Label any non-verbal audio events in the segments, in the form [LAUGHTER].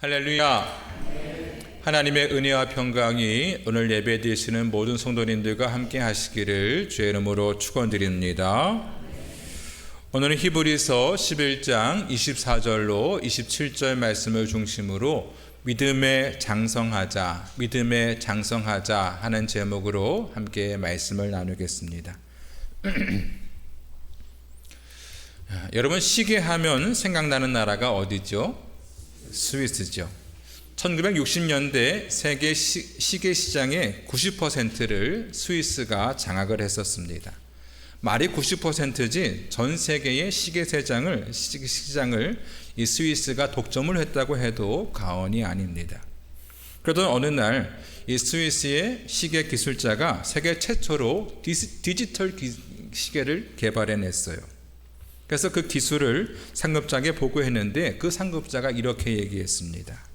할렐루야. 하나님의 은혜와 평강이 오늘 예배 드리시는 모든 성도님들과 함께 하시기를 주의 이름으로 축원드립니다. 오늘은 히브리서 11장 24절로 27절 말씀을 중심으로 믿음에 장성하자, 믿음에 장성하자 하는 제목으로 함께 말씀을 나누겠습니다. [CLEARS THROAT] 여러분 시계 하면 생각나는 나라가 어디죠? 스위스죠. 1960년대 세계 시계 시장의 90%를 스위스가 장악을 했었습니다. 말이 90%지 전 세계의 시계 세장을 시장을 이 스위스가 독점을 했다고 해도 과언이 아닙니다. 그러던 어느 날 이 스위스의 시계 기술자가 세계 최초로 디지털 시계를 개발해냈어요. 그래서 그 기술을 상급자에게 보고했는데 그 상급자가 이렇게 얘기했습니다.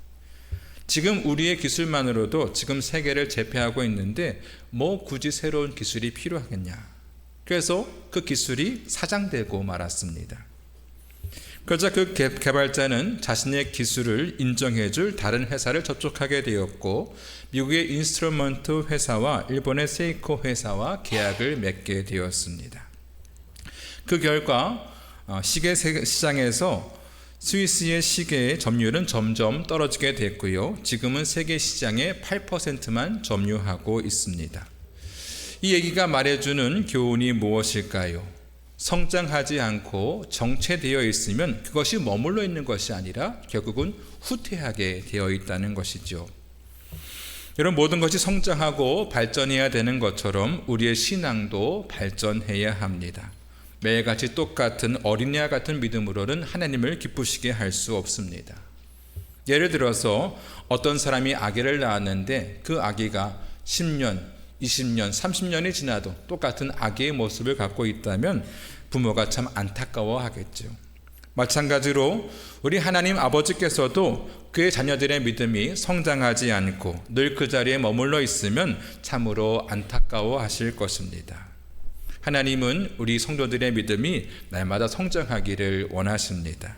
지금 우리의 기술만으로도 지금 세계를 제패하고 있는데 뭐 굳이 새로운 기술이 필요하겠냐. 그래서 그 기술이 사장되고 말았습니다. 그러자 그 개발자는 자신의 기술을 인정해줄 다른 회사를 접촉하게 되었고 미국의 인스트루먼트 회사와 일본의 세이코 회사와 계약을 맺게 되었습니다. 그 결과 시계 시장에서 스위스의 시계의 점유율은 점점 떨어지게 됐고요. 지금은 세계 시장의 8%만 점유하고 있습니다. 이 얘기가 말해주는 교훈이 무엇일까요? 성장하지 않고 정체되어 있으면 그것이 머물러 있는 것이 아니라 결국은 후퇴하게 되어 있다는 것이죠. 여러분 모든 것이 성장하고 발전해야 되는 것처럼 우리의 신앙도 발전해야 합니다. 매일같이 똑같은 어린이와 같은 믿음으로는 하나님을 기쁘시게 할 수 없습니다. 예를 들어서 어떤 사람이 아기를 낳았는데 그 아기가 10년, 20년, 30년이 지나도 똑같은 아기의 모습을 갖고 있다면 부모가 참 안타까워 하겠죠. 마찬가지로 우리 하나님 아버지께서도 그의 자녀들의 믿음이 성장하지 않고 늘 그 자리에 머물러 있으면 참으로 안타까워 하실 것입니다. 하나님은 우리 성도들의 믿음이 날마다 성장하기를 원하십니다.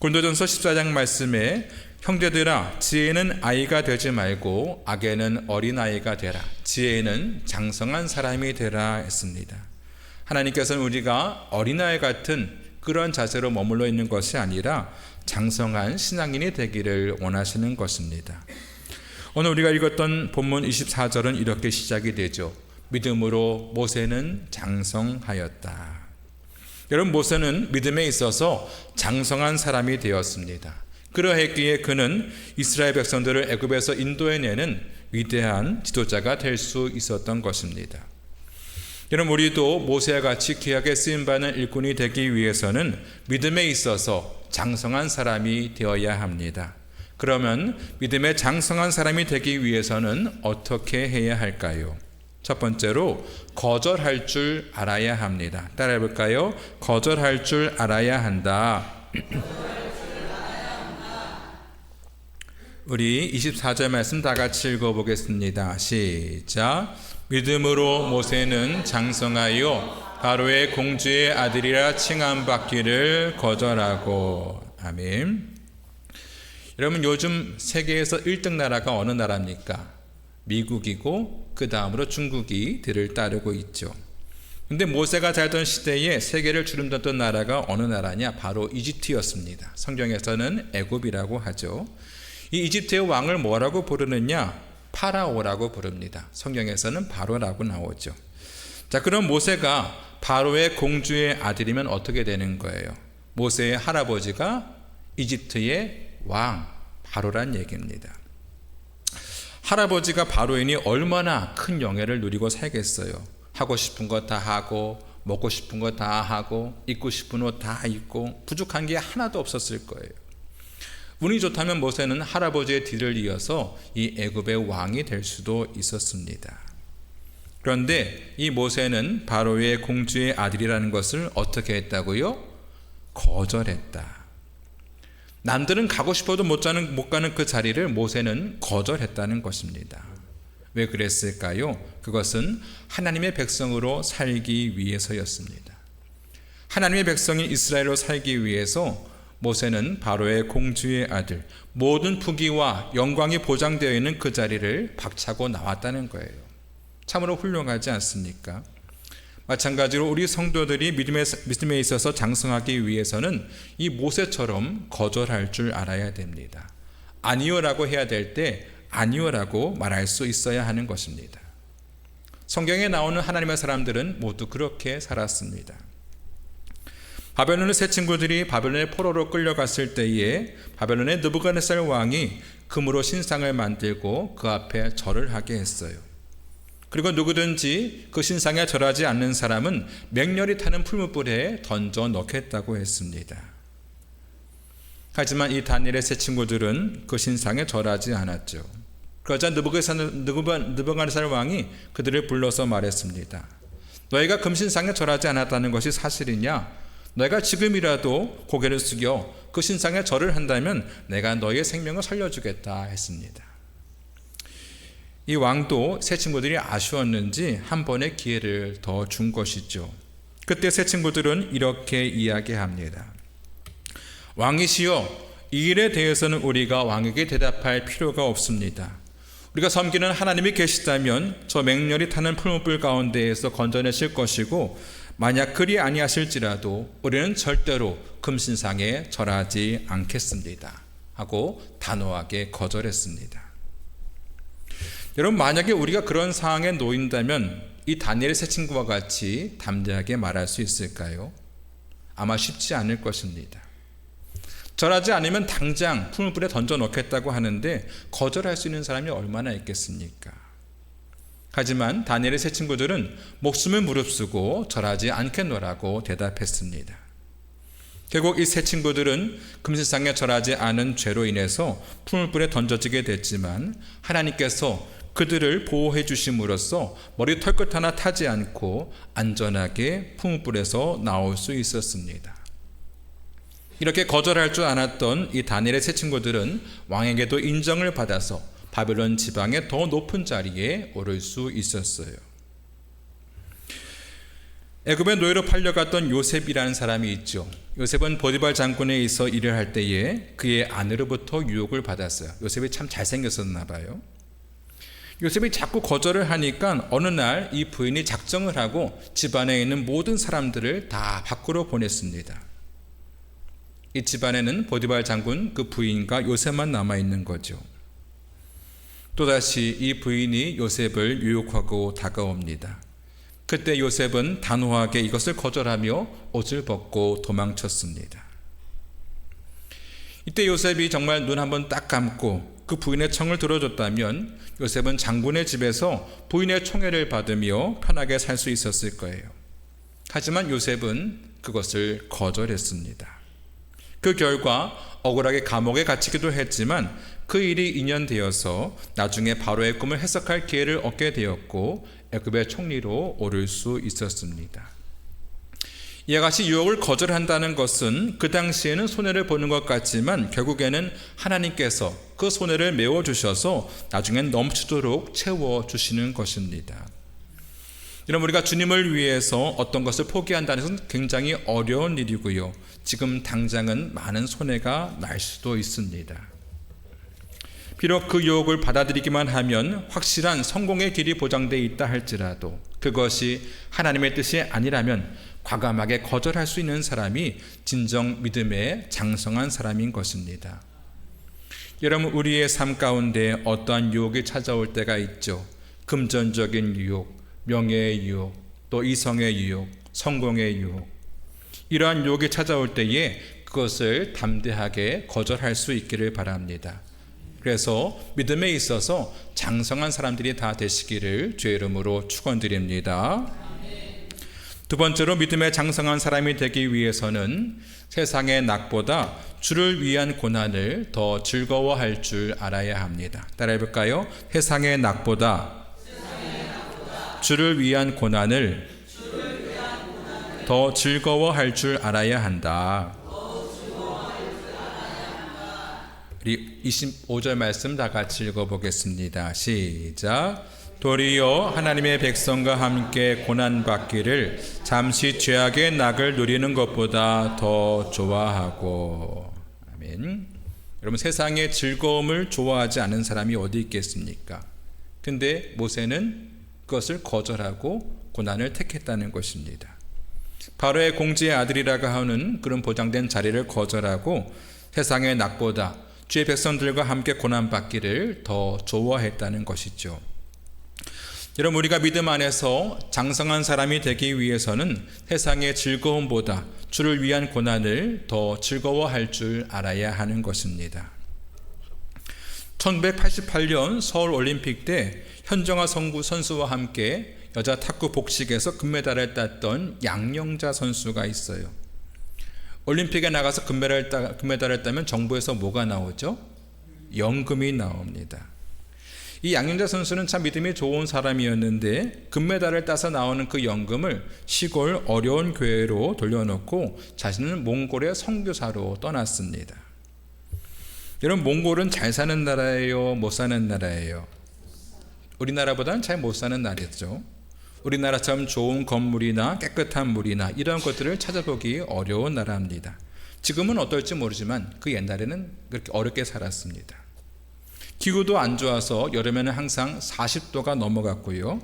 골도전서 14장 말씀에 형제들아 지혜는 아이가 되지 말고 악에는 어린아이가 되라 지혜는 장성한 사람이 되라 했습니다. 하나님께서는 우리가 어린아이 같은 그런 자세로 머물러 있는 것이 아니라 장성한 신앙인이 되기를 원하시는 것입니다. 오늘 우리가 읽었던 본문 24절은 이렇게 시작이 되죠. 믿음으로 모세는 장성하였다. 여러분 모세는 믿음에 있어서 장성한 사람이 되었습니다. 그러했기에 그는 이스라엘 백성들을 애굽에서 인도해내는 위대한 지도자가 될 수 있었던 것입니다. 여러분 우리도 모세와 같이 귀하게 쓰임 받는 일꾼이 되기 위해서는 믿음에 있어서 장성한 사람이 되어야 합니다. 그러면 믿음에 장성한 사람이 되기 위해서는 어떻게 해야 할까요? 첫 번째로 거절할 줄 알아야 합니다. 따라해 볼까요? 거절할 줄 알아야 한다. [CLEARS THROAT] 우리 24절 말씀 다 같이 읽어 보겠습니다. 시작. 믿음으로 모세는 장성하여 바로의 공주의 아들이라 칭함 받기를 거절하고 아멘. 여러분 요즘 세계에서 1등 나라가 어느 나라입니까? 미국이고 그 다음으로 중국이 들을 따르고 있죠. 근데 모세가 살던 시대에 세계를 주름뒀던 나라가 어느 나라냐? 바로 이집트였습니다. 성경에서는 애굽이라고 하죠. 이 이집트의 왕을 뭐라고 부르느냐? 파라오라고 부릅니다. 성경에서는 바로라고 나오죠. 자, 그럼 모세가 바로의 공주의 아들이면 어떻게 되는 거예요? 모세의 할아버지가 이집트의 왕 바로란 얘기입니다. 할아버지가 바로이니 얼마나 큰 영예를 누리고 살겠어요. 하고 싶은 거 다 하고 먹고 싶은 거 다 하고 입고 싶은 옷 다 입고 부족한 게 하나도 없었을 거예요. 운이 좋다면 모세는 할아버지의 뒤를 이어서 이 애굽의 왕이 될 수도 있었습니다. 그런데 이 모세는 바로의 공주의 아들이라는 것을 어떻게 했다고요? 거절했다. 남들은 가고 싶어도 못 가는, 못 가는 그 자리를 모세는 거절했다는 것입니다. 왜 그랬을까요? 그것은 하나님의 백성으로 살기 위해서였습니다. 하나님의 백성인 이스라엘로 살기 위해서 모세는 바로의 공주의 아들, 모든 부귀와 영광이 보장되어 있는 그 자리를 박차고 나왔다는 거예요. 참으로 훌륭하지 않습니까? 마찬가지로 우리 성도들이 믿음에, 믿음에 있어서 장성하기 위해서는 이 모세처럼 거절할 줄 알아야 됩니다. 아니요라고 해야 될 때 아니요라고 말할 수 있어야 하는 것입니다. 성경에 나오는 하나님의 사람들은 모두 그렇게 살았습니다. 바벨론의 새 친구들이 바벨론의 포로로 끌려갔을 때에 바벨론의 느부갓네살 왕이 금으로 신상을 만들고 그 앞에 절을 하게 했어요. 그리고 누구든지 그 신상에 절하지 않는 사람은 맹렬히 타는 풀무불에 던져 넣겠다고 했습니다. 하지만 이 다니엘의 새 친구들은 그 신상에 절하지 않았죠. 그러자 느부갓네살 왕이 그들을 불러서 말했습니다. 너희가 금신상에 절하지 않았다는 것이 사실이냐? 내가 지금이라도 고개를 숙여 그 신상에 절을 한다면 내가 너의 생명을 살려주겠다 했습니다. 이 왕도 새 친구들이 아쉬웠는지 한 번의 기회를 더 준 것이죠. 그때 새 친구들은 이렇게 이야기합니다. 왕이시여, 이 일에 대해서는 우리가 왕에게 대답할 필요가 없습니다. 우리가 섬기는 하나님이 계시다면 저 맹렬히 타는 풀무불 가운데에서 건져내실 것이고 만약 그리 아니하실지라도 우리는 절대로 금신상에 절하지 않겠습니다. 하고 단호하게 거절했습니다. 여러분 만약에 우리가 그런 상황에 놓인다면 이 다니엘의 새 친구와 같이 담대하게 말할 수 있을까요? 아마 쉽지 않을 것입니다. 절하지 않으면 당장 풀물불에 던져 놓겠다고 하는데 거절할 수 있는 사람이 얼마나 있겠습니까? 하지만 다니엘의 세 친구들은 목숨을 무릅쓰고 절하지 않겠노라고 대답했습니다. 결국 이 세 친구들은 금세상에 절하지 않은 죄로 인해서 풀물불에 던져지게 됐지만 하나님께서 그들을 보호해 주심으로써 머리 털끝 하나 타지 않고 안전하게 풀물불에서 나올 수 있었습니다. 이렇게 거절할 줄 알았던 이 다니엘의 세 친구들은 왕에게도 인정을 받아서 바벨론 지방의 더 높은 자리에 오를 수 있었어요. 애굽의 노예로 팔려갔던 요셉이라는 사람이 있죠. 요셉은 보디발 장군에 있어 일을 할 때에 그의 아내로부터 유혹을 받았어요. 요셉이 참 잘생겼었나 봐요. 요셉이 자꾸 거절을 하니까 어느 날 이 부인이 작정을 하고 집안에 있는 모든 사람들을 다 밖으로 보냈습니다. 이 집안에는 보디발 장군 그 부인과 요셉만 남아 있는 거죠. 또다시 이 부인이 요셉을 유혹하고 다가옵니다. 그때 요셉은 단호하게 이것을 거절하며 옷을 벗고 도망쳤습니다. 이때 요셉이 정말 눈 한번 딱 감고 그 부인의 청을 들어줬다면 요셉은 장군의 집에서 부인의 총애를 받으며 편하게 살 수 있었을 거예요. 하지만 요셉은 그것을 거절했습니다. 그 결과 억울하게 감옥에 갇히기도 했지만 그 일이 인연되어서 나중에 바로의 꿈을 해석할 기회를 얻게 되었고 애굽의 총리로 오를 수 있었습니다. 이와 같이 유혹을 거절한다는 것은 그 당시에는 손해를 보는 것 같지만 결국에는 하나님께서 그 손해를 메워 주셔서 나중엔 넘치도록 채워 주시는 것입니다. 여러분 우리가 주님을 위해서 어떤 것을 포기한다는 것은 굉장히 어려운 일이고요. 지금 당장은 많은 손해가 날 수도 있습니다. 비록 그 유혹을 받아들이기만 하면 확실한 성공의 길이 보장되어 있다 할지라도 그것이 하나님의 뜻이 아니라면 과감하게 거절할 수 있는 사람이 진정 믿음에 장성한 사람인 것입니다. 여러분 우리의 삶 가운데 어떠한 유혹이 찾아올 때가 있죠. 금전적인 유혹, 명예의 유혹, 또 이성의 유혹, 성공의 유혹. 이러한 유혹이 찾아올 때에 그것을 담대하게 거절할 수 있기를 바랍니다. 그래서 믿음에 있어서 장성한 사람들이 다 되시기를 주의 이름으로 축원드립니다. 두 번째로 믿음에 장성한 사람이 되기 위해서는 세상의 낙보다 주를 위한 고난을 더 즐거워할 줄 알아야 합니다. 따라해 볼까요? 세상의 낙보다 주를 위한 고난을 더 즐거워할 줄 알아야 한다. 우리 25절 말씀 다 같이 읽어보겠습니다. 시작. 도리어 하나님의 백성과 함께 고난받기를 잠시 죄악의 낙을 누리는 것보다 더 좋아하고 아멘. 여러분 세상의 즐거움을 좋아하지 않은 사람이 어디 있겠습니까? 근데 모세는 그것을 거절하고 고난을 택했다는 것입니다. 바로의 공주의 아들이라고 하는 그런 보장된 자리를 거절하고 세상의 낙보다 주의 백성들과 함께 고난받기를 더 좋아했다는 것이죠. 여러분 우리가 믿음 안에서 장성한 사람이 되기 위해서는 세상의 즐거움보다 주를 위한 고난을 더 즐거워할 줄 알아야 하는 것입니다. 1988년 서울 올림픽 때 현정아 선구 선수와 함께 여자 탁구 복식에서 금메달을 땄던 양영자 선수가 있어요. 올림픽에 나가서 금메달을, 따, 금메달을 따면 정부에서 뭐가 나오죠? 연금이 나옵니다. 이 양영자 선수는 참 믿음이 좋은 사람이었는데 금메달을 따서 나오는 그 연금을 시골 어려운 교회로 돌려놓고 자신은 몽골의 선교사로 떠났습니다. 여러분 몽골은 잘 사는 나라예요, 못 사는 나라예요. 우리나라보다는 잘 못 사는 나라죠. 우리나라처럼 좋은 건물이나 깨끗한 물이나 이런 것들을 찾아보기 어려운 나라입니다. 지금은 어떨지 모르지만 그 옛날에는 그렇게 어렵게 살았습니다. 기후도 안 좋아서 여름에는 항상 40도가 넘어갔고요.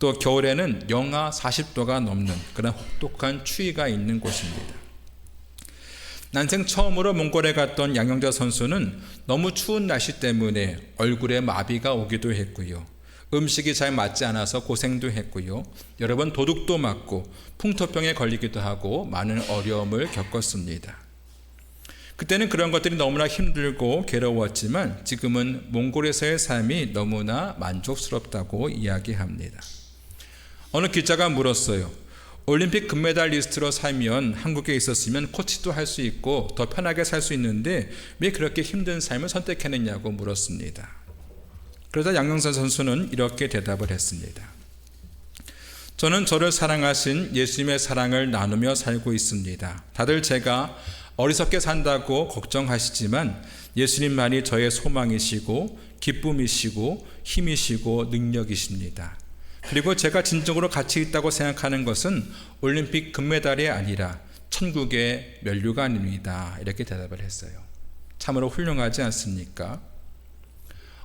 또 겨울에는 영하 40도가 넘는 그런 혹독한 추위가 있는 곳입니다. 난생 처음으로 몽골에 갔던 양영자 선수는 너무 추운 날씨 때문에 얼굴에 마비가 오기도 했고요. 음식이 잘 맞지 않아서 고생도 했고요. 여러 번 도둑도 맞고 풍토병에 걸리기도 하고 많은 어려움을 겪었습니다. 그때는 그런 것들이 너무나 힘들고 괴로웠지만 지금은 몽골에서의 삶이 너무나 만족스럽다고 이야기합니다. 어느 기자가 물었어요. 올림픽 금메달리스트로 살면 한국에 있었으면 코치도 할 수 있고 더 편하게 살 수 있는데 왜 그렇게 힘든 삶을 선택했느냐고 물었습니다. 그러자 양영선 선수는 이렇게 대답을 했습니다. 저는 저를 사랑하신 예수님의 사랑을 나누며 살고 있습니다. 다들 제가 어리석게 산다고 걱정하시지만 예수님만이 저의 소망이시고 기쁨이시고 힘이시고 능력이십니다. 그리고 제가 진정으로 가치 있다고 생각하는 것은 올림픽 금메달이 아니라 천국의 면류관입니다. 이렇게 대답을 했어요. 참으로 훌륭하지 않습니까?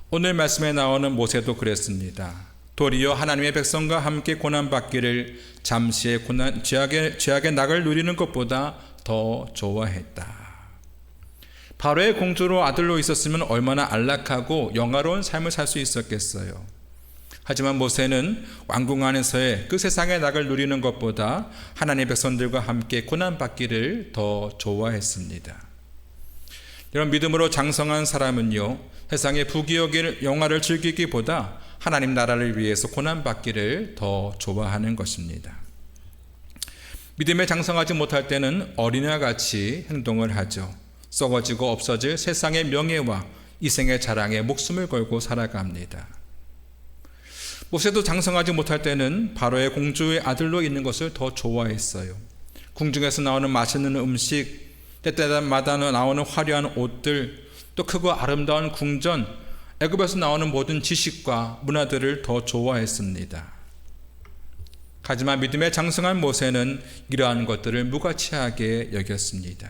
오늘 말씀에 나오는 모세도 그랬습니다. 도리어 하나님의 백성과 함께 고난받기를 잠시의 고난, 죄악의, 죄악의 낙을 누리는 것보다 더 좋아했다. 바로의 공주로 아들로 있었으면 얼마나 안락하고 영화로운 삶을 살 수 있었겠어요. 하지만 모세는 왕궁 안에서의 그 세상의 낙을 누리는 것보다 하나님의 백성들과 함께 고난받기를 더 좋아했습니다. 이런 믿음으로 장성한 사람은요, 세상의 부귀역의 영화를 즐기기보다 하나님 나라를 위해서 고난받기를 더 좋아하는 것입니다. 믿음에 장성하지 못할 때는 어린이와 같이 행동을 하죠. 썩어지고 없어질 세상의 명예와 이생의 자랑에 목숨을 걸고 살아갑니다. 모세도 장성하지 못할 때는 바로의 공주의 아들로 있는 것을 더 좋아했어요. 궁중에서 나오는 맛있는 음식, 때때마다 나오는 화려한 옷들, 또 크고 아름다운 궁전, 애굽에서 나오는 모든 지식과 문화들을 더 좋아했습니다. 하지만 믿음에 장성한 모세는 이러한 것들을 무가치하게 여겼습니다.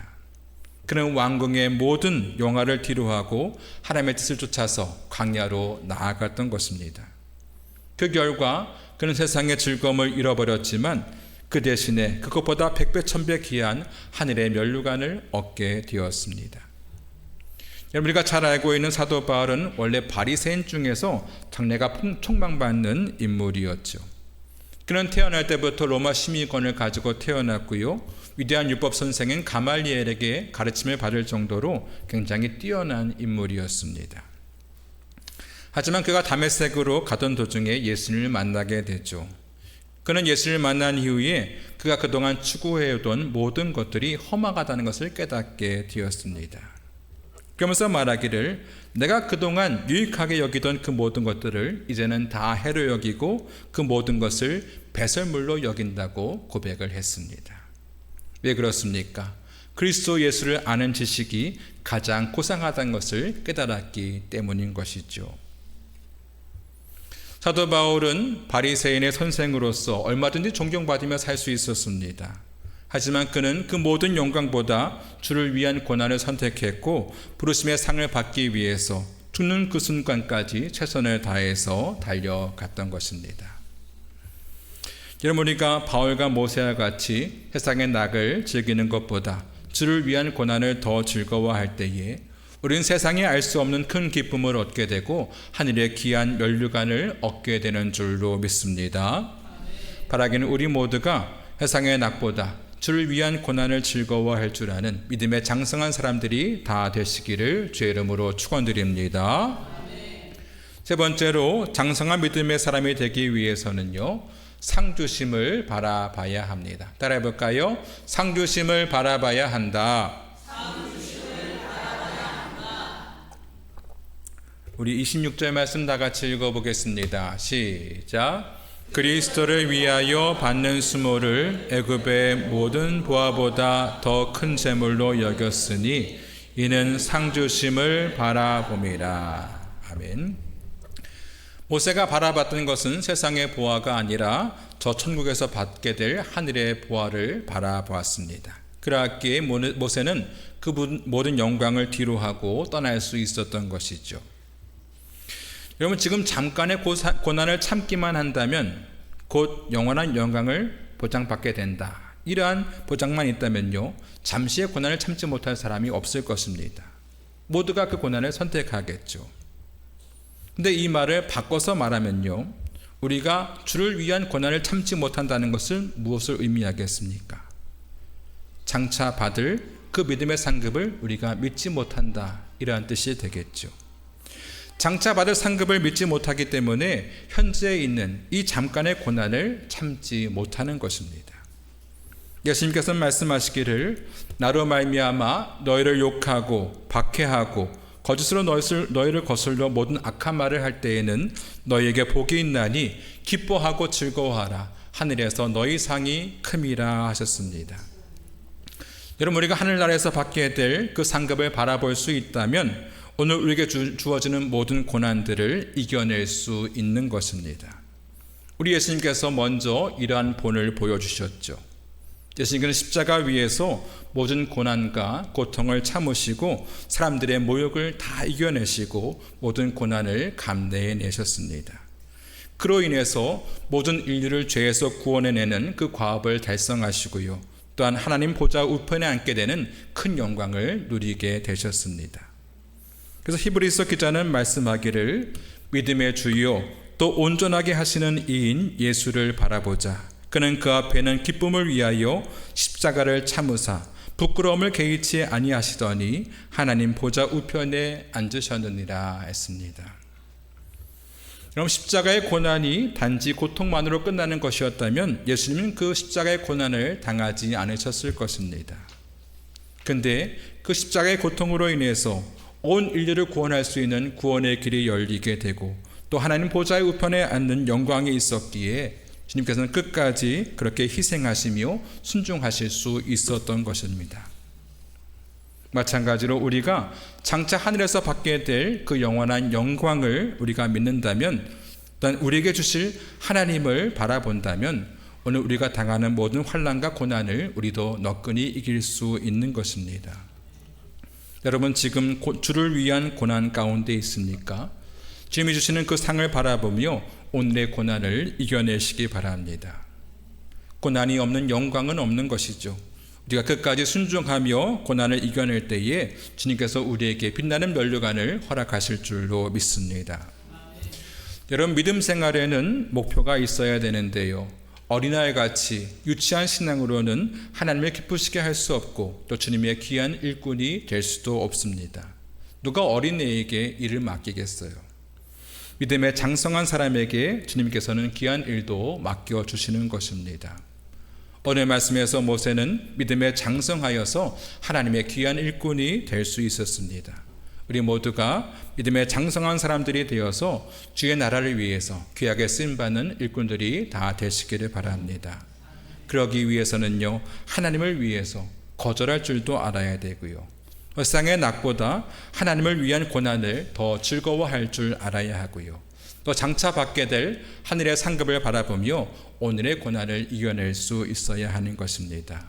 그는 왕궁의 모든 영화를 뒤로하고 하나님의 뜻을 쫓아서 광야로 나아갔던 것입니다. 그 결과 그는 세상의 즐거움을 잃어버렸지만 그 대신에 그것보다 백배 천배 귀한 하늘의 면류관을 얻게 되었습니다. 우리가 잘 알고 있는 사도 바울은 원래 바리새인 중에서 장래가 총망받는 인물이었죠. 그는 태어날 때부터 로마 시민권을 가지고 태어났고요. 위대한 율법 선생인 가말리엘에게 가르침을 받을 정도로 굉장히 뛰어난 인물이었습니다. 하지만 그가 다메섹으로 가던 도중에 예수님을 만나게 되죠. 그는 예수를 만난 이후에 그가 그동안 추구해오던 모든 것들이 허망하다는 것을 깨닫게 되었습니다. 그러면서 말하기를 내가 그동안 유익하게 여기던 그 모든 것들을 이제는 다 해로 여기고 그 모든 것을 배설물로 여긴다고 고백을 했습니다. 왜 그렇습니까? 그리스도 예수를 아는 지식이 가장 고상하다는 것을 깨달았기 때문인 것이죠. 사도 바울은 바리새인의 선생으로서 얼마든지 존경받으며 살 수 있었습니다. 하지만 그는 그 모든 영광보다 주를 위한 고난을 선택했고 부르심의 상을 받기 위해서 죽는 그 순간까지 최선을 다해서 달려갔던 것입니다. 여러분 우리가 바울과 모세와 같이 세상의 낙을 즐기는 것보다 주를 위한 고난을 더 즐거워할 때에 우리는 세상에 알 수 없는 큰 기쁨을 얻게 되고 하늘의 귀한 면류관을 얻게 되는 줄로 믿습니다. 바라기는 우리 모두가 세상의 낙보다 주를 위한 고난을 즐거워할 줄 아는 믿음의 장성한 사람들이 다 되시기를 주의 이름으로 축원드립니다. 세 번째로 장성한 믿음의 사람이 되기 위해서는요. 상주심을 바라봐야 합니다. 따라해 볼까요? 상주심을 바라봐야 한다. 우리 26절 말씀 다 같이 읽어 보겠습니다. 시작. 그리스도를 위하여 받는 수모를 애굽의 모든 보아보다 더 큰 재물로 여겼으니 이는 상주심을 바라봄이라. 아멘. 모세가 바라봤던 것은 세상의 보아가 아니라 저 천국에서 받게 될 하늘의 보아를 바라보았습니다. 그러기에 모세는 그 모든 영광을 뒤로하고 떠날 수 있었던 것이죠. 여러분 지금 잠깐의 고난을 참기만 한다면 곧 영원한 영광을 보장받게 된다. 이러한 보장만 있다면요. 잠시의 고난을 참지 못할 사람이 없을 것입니다. 모두가 그 고난을 선택하겠죠. 근데 이 말을 바꿔서 말하면요. 우리가 주를 위한 고난을 참지 못한다는 것은 무엇을 의미하겠습니까? 장차 받을 그 믿음의 상급을 우리가 믿지 못한다. 이러한 뜻이 되겠죠. 장차 받을 상급을 믿지 못하기 때문에 현재 있는 이 잠깐의 고난을 참지 못하는 것입니다. 예수님께서 말씀하시기를 나로 말미암아 너희를 욕하고 박해하고 거짓으로 너희를 거슬러 모든 악한 말을 할 때에는 너희에게 복이 있나니 기뻐하고 즐거워하라 하늘에서 너희 상이 큼이라 하셨습니다. 여러분 우리가 하늘나라에서 받게 될 그 상급을 바라볼 수 있다면 오늘 우리에게 주 어지는 모든 고난들을 이겨낼 수 있는 것입니다. 우리 예수님께서 먼저 이러한 본을 보여주셨죠. 예수님께서 십자가 위에서 모든 고난과 고통을 참으시고 사람들의 모욕을 다 이겨내시고 모든 고난을 감내해 내셨습니다. 그로 인해서 모든 인류를 죄에서 구원해내는 그 과업을 달성하시고요. 또한 하나님 보좌 우편에 앉게 되는 큰 영광을 누리게 되셨습니다. 그래서 히브리서 기자는 말씀하기를 믿음의 주요 또 온전하게 하시는 이인 예수를 바라보자. 그는 그 앞에는 기쁨을 위하여 십자가를 참으사 부끄러움을 개의치 아니하시더니 하나님 보좌 우편에 앉으셨느니라 했습니다. 그럼 십자가의 고난이 단지 고통만으로 끝나는 것이었다면 예수님은 그 십자가의 고난을 당하지 않으셨을 것입니다. 근데 그 십자가의 고통으로 인해서 온 인류를 구원할 수 있는 구원의 길이 열리게 되고 또 하나님 보좌의 우편에 앉는 영광이 있었기에 주님께서는 끝까지 그렇게 희생하시며 순종하실 수 있었던 것입니다. 마찬가지로 우리가 장차 하늘에서 받게 될 그 영원한 영광을 우리가 믿는다면 또한 우리에게 주실 하나님을 바라본다면 오늘 우리가 당하는 모든 환란과 고난을 우리도 너끈히 이길 수 있는 것입니다. 여러분 지금 주를 위한 고난 가운데 있습니까? 주님이 주시는 그 상을 바라보며 오늘의 고난을 이겨내시기 바랍니다. 고난이 없는 영광은 없는 것이죠. 우리가 끝까지 순종하며 고난을 이겨낼 때에 주님께서 우리에게 빛나는 면류관을 허락하실 줄로 믿습니다. 여러분 믿음 생활에는 목표가 있어야 되는데요. 어린아이 같이 유치한 신앙으로는 하나님을 기쁘시게 할 수 없고 또 주님의 귀한 일꾼이 될 수도 없습니다. 누가 어린애에게 일을 맡기겠어요? 믿음의 장성한 사람에게 주님께서는 귀한 일도 맡겨 주시는 것입니다. 오늘 말씀에서 모세는 믿음에 장성하여서 하나님의 귀한 일꾼이 될 수 있었습니다. 우리 모두가 믿음의 장성한 사람들이 되어서 주의 나라를 위해서 귀하게 쓰임 받는 일꾼들이 다 되시기를 바랍니다. 그러기 위해서는요 하나님을 위해서 거절할 줄도 알아야 되고요. 세상의 낙보다 하나님을 위한 고난을 더 즐거워할 줄 알아야 하고요. 또 장차 받게 될 하늘의 상급을 바라보며 오늘의 고난을 이겨낼 수 있어야 하는 것입니다.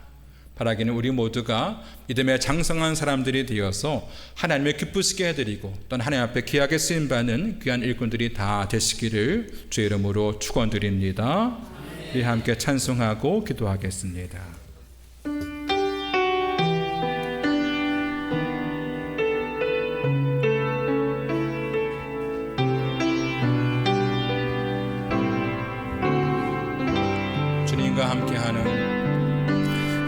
바라기는 우리 모두가 믿음에 장성한 사람들이 되어서 하나님을 기쁘시게 해드리고 또는 하나님 앞에 귀하게 쓰임 받는 귀한 일꾼들이 다 되시기를 주 이름으로 축원드립니다. 우리 함께 찬송하고 기도하겠습니다.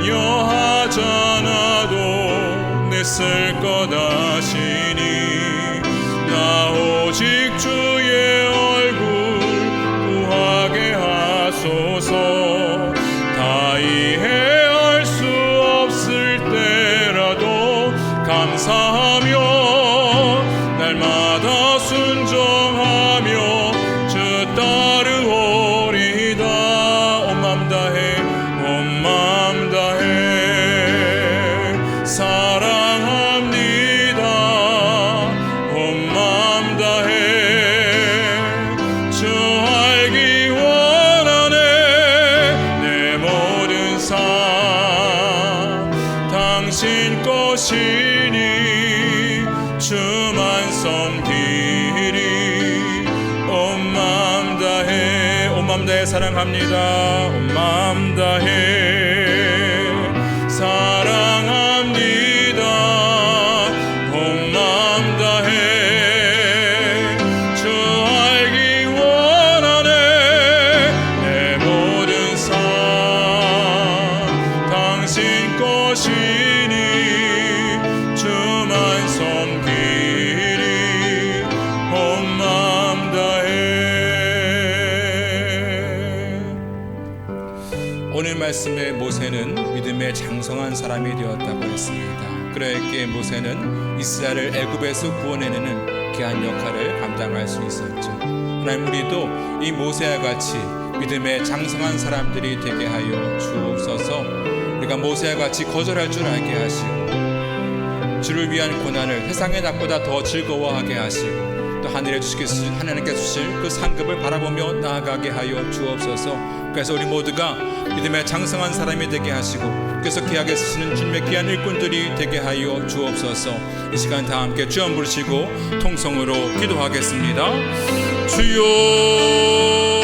염려하잖아도 내 쓸 것 아시니 나 오직 주의 당신 것이니 주만 섬기리 온 마음 다해 온 마음 다해 사랑합니다. 온 마음 다해 말씀의 모세는 믿음의 장성한 사람이 되었다고 했습니다. 그러했기에 모세는 이스라엘을 애굽에서 구원해내는 귀한 역할을 감당할 수 있었죠. 하나님 우리도 이 모세와 같이 믿음의 장성한 사람들이 되게 하여 주옵소서. 우리가 모세와 같이 거절할 줄 알게 하시고 주를 위한 고난을 세상의 낙보다 더 즐거워하게 하시고 또 하늘에 주시겠 하나님께 주실 그 상급을 바라보며 나아가게 하여 주옵소서. 그래서 우리 모두가 믿음의 장성한 사람이 되게 하시고 그래서 귀하게 쓰시는 주님의 귀한 일꾼들이 되게 하여 주옵소서. 이 시간 다 함께 주여 부르시고 통성으로 기도하겠습니다. 주여